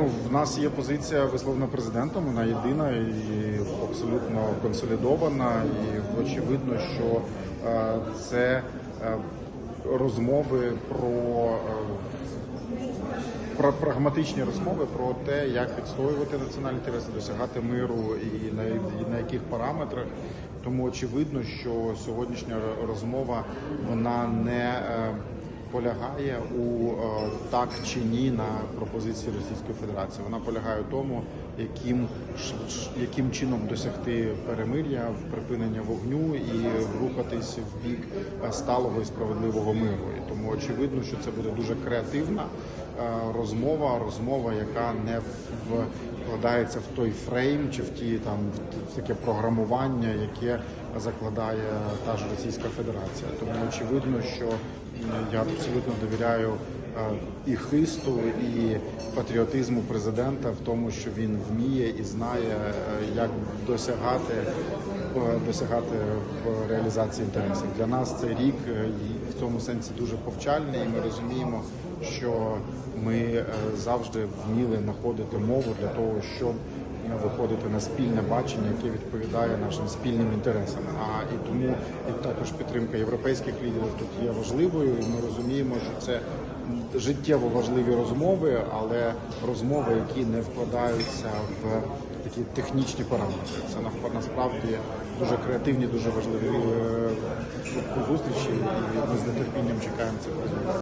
Ну, в нас є позиція висловлена президентом, вона єдина і абсолютно консолідована. І очевидно, що е, це е, розмови про, е, про прагматичні розмови про те, як відстоювати національні інтереси, досягати миру і на, і на яких параметрах. Тому очевидно, що сьогоднішня розмова вона не полягає у е, так чи ні на пропозиції Російської Федерації. Вона полягає у тому, яким яким чином досягти перемир'я, припинення вогню і рухатись в бік е, сталого і справедливого миру. І тому очевидно, що це буде дуже креативна е, розмова, розмова, яка не вкладається в той фрейм чи в ті там в таке програмування, яке закладає та ж Російська Федерація. Тому очевидно, що я абсолютно довіряю е, і хисту, і патріотизму президента в тому, що він вміє і знає, е, як досягати е, досягати в реалізації інтересів. Для нас цей рік в цьому сенсі дуже повчальний, і ми розуміємо, що ми завжди вміли знаходити мову для того, щоб виходити на спільне бачення, яке відповідає нашим спільним інтересам. А і тому і також підтримка європейських лідерів тут є важливою. І ми розуміємо, що це життєво важливі розмови, але розмови, які не вкладаються в такі технічні параметри. Це насправді дуже креативні, дуже важливі е, зустрічі, і ми з нетерпінням чекаємо цих розмов.